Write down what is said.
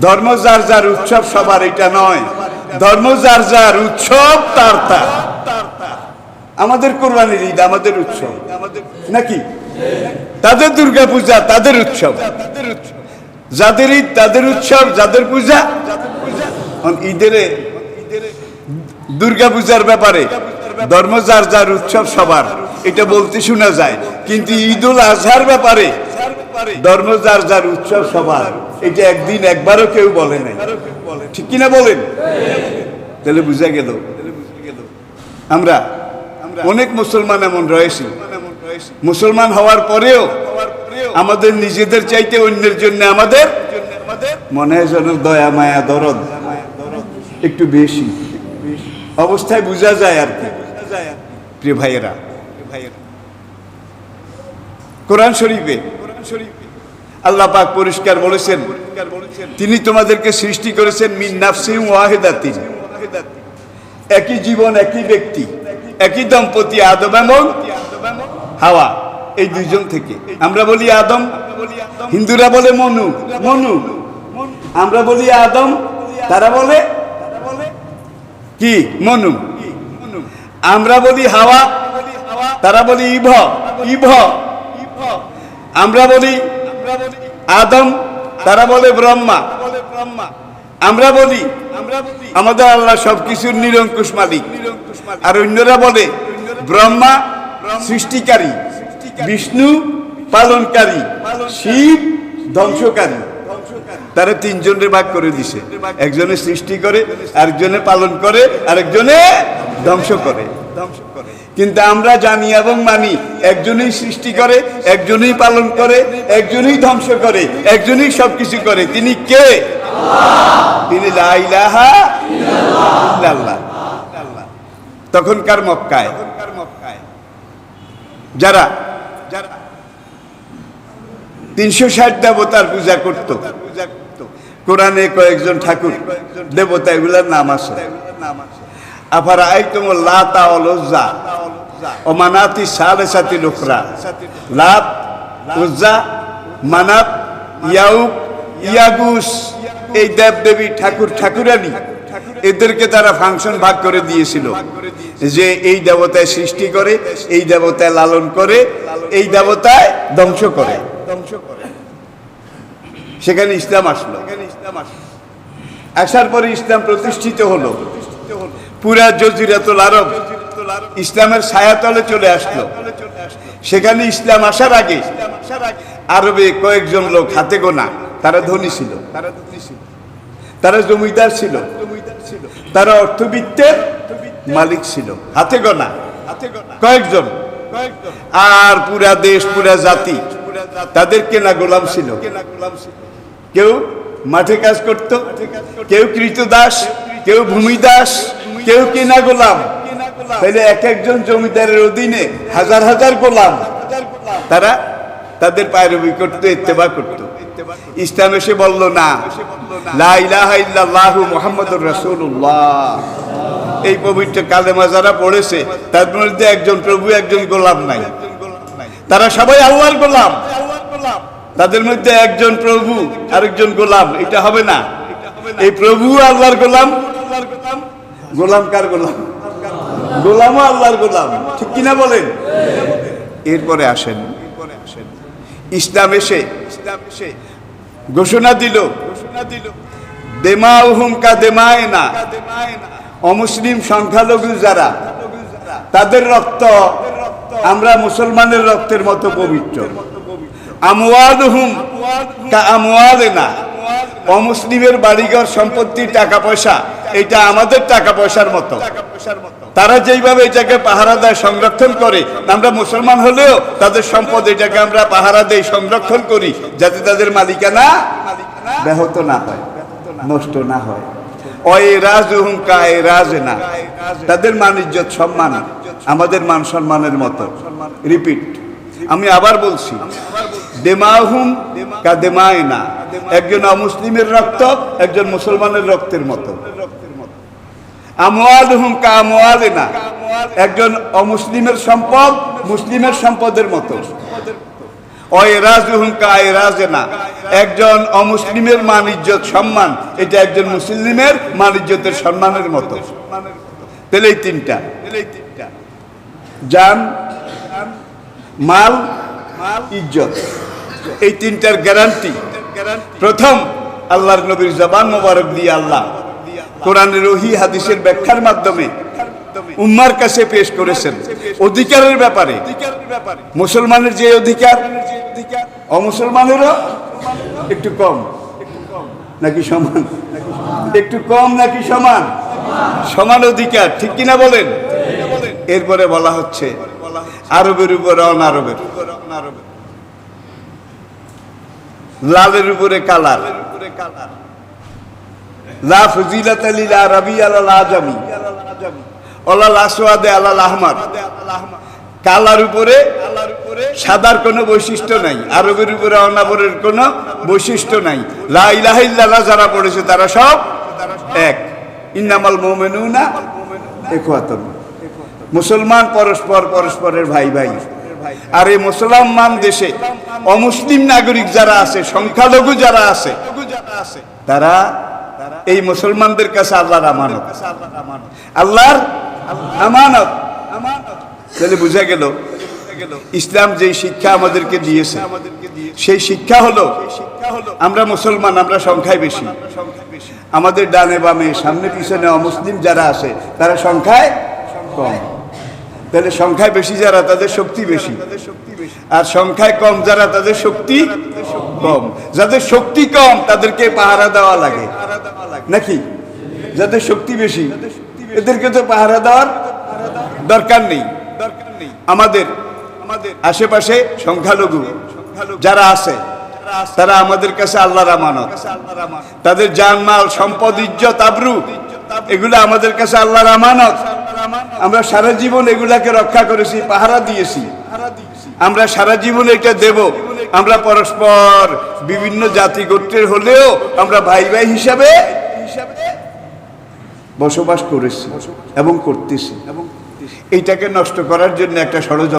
ধর্ম যার যার উৎসব, সবার এটা নয়। ধর্ম যার যার উৎসব, তার তার। আমাদের কোরবানির ঈদ আমাদের উৎসব। নাকি? তাদের দুর্গা পূজা তাদের উৎসব। যাদের ঈদ তাদের উৎসব, যাদের পূজা ঈদের দুর্গা পূজার ব্যাপারে ধর্ম যার যার উৎসব, সবার। এটা বলতে শোনা যায়। কিন্তু ঈদ উল আজহার ব্যাপারে ধর্ম যার যার উৎসব সবার এটা একদিন একবারও কেউ বলে নাই। ঠিক কিনা বলেন? তাহলে বুঝা গেল। আমরা অনেক মুসলমান এমন রয়েছি। মুসলমান হওয়ার পরেও আমাদের নিজেদের চাইতে অন্যের জন্য আমাদের মনে হয় যেন দয়া মায়া দরদ। একটু বেশি। অবস্থায় বোঝা যায় আর কি। প্রিয় ভাইয়েরা কোরআন শরীফে আল্লাহ পাক পরিষ্কার বলেছেন তিনি তোমাদেরকে সৃষ্টি করেছেন মিন নাফসিম ওয়াহিদাতিন। একই জীবন একই ব্যক্তি একই দম্পতি আদম এবং হাওয়া এই দুইজন থেকে। আমরা বলি আদম হিন্দুরা বলে মনু মনু। আমরা বলি আদম তারা বলে কি? মনু। আমরা বলি হাওয়া তারা বলি ইভ ইভ। আমরা বলি আদম তারা বলে ব্রহ্মা। আমরা বলি আমাদের আল্লাহ সবকিছুর নিরঙ্কুশ মালিক। আর অন্যরা বলে ব্রহ্মা সৃষ্টিকারী বিষ্ণু পালনকারী শিব ধ্বংসকারী। তারা তিনজনের ভাগ করে দিছে। একজনে সৃষ্টি করে আরেকজনে পালন করে আরেকজনে ধ্বংস করে। কিন্তু আমরা জানি এবং মানি, একজনই সৃষ্টি করে, একজনই পালন করে, একজনই ধ্বংস করে, একজনই সবকিছু করে। তিনি কে? তিনি তখনকার মক্কায়, যারা তিনশো ষাট দেবতার পূজা করত, কোরআনে কয়েকজন ঠাকুর দেবতা এগুলার নাম আছে। আফার আই তোমার লাতা অলজ্জা অমানাতি সালে সাথী লোকরা লাত, উজ্জা, মানাত ইয়াউক ইয়াগুস, এই দেব দেবী ঠাকুর ঠাকুরানি, এদেরকে তারা ফাংশন ভাগ করে দিয়েছিল। যে এই দেবতায় সৃষ্টি করে, এই দেবতায় লালন করে, এই দেবতায় ধ্বংস করে ধ্বংস করে। সেখানে ইসলাম আসলো। আসার পরে ইসলাম প্রতিষ্ঠিত হলো। পুরা জজিরাতুল আরব ইসলামের ছায়াতলে চলে আসলো। সেখানে ইসলাম আসার আগে আরবে কয়েকজন লোক হাতে গোনা তারা ধনী ছিল তারা ধনী ছিল। তারা জমিদার ছিল। তারা অর্থবিত্তের মালিক ছিল। হাতে গোনা। কয়েকজন। আর পুরা দেশ, পুরা জাতি তাদের কেনা গোলাম ছিল। কেউ মাঠে কাজ করত, কেউ কৃতদাস, কেউ ভূমিদাস, কেউ কেনা গোলাম। তাহলে এক একজন জমিদারের অধীনে হাজার হাজার গোলাম। তারা তাদের পায়রবি করতো, ইত্তেবা করতো। ইসলাম এসে বলল, না। এই পবিত্র কালেমা যারা পড়েছে, তার মধ্যে একজন প্রভু, একজন গোলাম নাই। তারা সবাই গোলাম। তাদের মধ্যে একজন প্রভু, আরেকজন গোলাম। এটা হবে না। এই প্রভু আল্লাহর গোলাম। গোলাম কার গোলাম? গোলামও আল্লাহর গোলাম। ঠিক কিনা বলেন? এরপরে আসেন। ইসলাম এসে ইসলাম এসে ঘোষণা দিল। ঘোষণা দিল দেমাউহুম কা দেমায় না অমুসলিম সংখ্যালঘু যারা, তাদের রক্ত আমরা মুসলমানের রক্তের মতো পবিত্র। আমওয়ালুহুম কা আমওয়ালিনা অমুসলিমের বাড়িঘর সম্পত্তি, টাকা পয়সা, এটা আমাদের টাকা পয়সার মতো টাকা পয়সার মতো। তারা যেইভাবে এটাকে পাহারা দেয়, সংরক্ষণ করে, আমরা মুসলমান হলেও তাদের সম্পদ এটাকে আমরা পাহারা দেই, সংরক্ষণ করি, যাতে তাদের মালিকানা ব্যাহত না হয়, নষ্ট না হয়। তাদের মান, ইজ্জত, সম্মান, আমাদের মান, সম্মানের মতো। রিপিট আমি আবার বলছি না একজন অমুসলিমের রক্ত, একজন মুসলমানের রক্তের মতো। একজন অমুসলিমের সম্পদ, মুসলিমের সম্পদের মতো। একজন অমুসলিমের মান ইজ্জত, সম্মান, এটা একজন মুসলিমের মান ইজ্জতের সম্মানের মতো। এই তিনটা। জান, মাল, ইজ্জত। এই তিনটার গ্যারান্টি প্রথম, আল্লাহর নবীর জবান মোবারক দিয়ে আল্লাহ কোরআনের রহি হাদিসের ব্যাখ্যার মাধ্যমে উম্মার কাছে পেশ করেছেন। অধিকারের ব্যাপারে। মুসলমানের যে অধিকার, অমুসলমানেরও একটু কম। নাকি সমান? একটু কম নাকি সমান? সমান অধিকার, ঠিক কিনা বলেন? এরপরে বলা হচ্ছে, আরবের উপরে অনারবের লালের উপরে কালার। লা ফজিলাত লিল আসওয়াদে কালার উপরে সাদার কোনো বৈশিষ্ট্য নাই। আরবের উপরে অনাবরের কোনো বৈশিষ্ট্য নাই। লা ইলাহা ইল্লাল্লাহ যারা পড়েছে তারা সব এক। ইন্নামাল মুমিনুনা ইখওয়াতুন। মুসলমান পরস্পর পরস্পরের ভাই ভাই। আর এই মুসলমান দেশে অমুসলিম নাগরিক যারা আছে, সংখ্যালঘু যারা আছে, তারা এই মুসলমানদের কাছে আল্লাহর আমানত। আল্লাহর আমানত। তাহলে বোঝা গেল, ইসলাম যে শিক্ষা আমাদেরকে দিয়েছে, সেই শিক্ষা হলো আমরা মুসলমান, আমরা সংখ্যায় বেশি। আমাদের ডানে বামে, সামনে পিছনে অমুসলিম যারা আছে, তারা সংখ্যায় কম। তাহলে সংখ্যায় বেশি যারা, তাদের শক্তি বেশি। আর সংখ্যায় কম যারা, তাদের শক্তি কম। যাদের শক্তি কম, তাদেরকে পাহারা দেওয়া লাগে। নাকি? যাদের শক্তি বেশি। এদেরকে তো পাহারা দেওয়ার দরকার নেই। আমাদের আশেপাশে সংখ্যালঘু যারা আছে, তারা আমাদের কাছে আল্লাহর আমানত। তাদের জানমাল, সম্পদ, ইজ্জত, আবরু, এগুলো আমাদের কাছে আল্লাহর আমানত। আমরা সারা জীবন এগুলাকে রক্ষা করেছি, পাহারা দিয়েছি। আমরা সারা জীবন এটা দেব। আমরা পরস্পর বিভিন্ন জাতি গোত্রের হলেও আমরা ভাই ভাই হিসাবে বসবাস করেছি এবং করতেছি। এইটাকে নষ্ট করার জন্য একটা ষড়যন্ত্র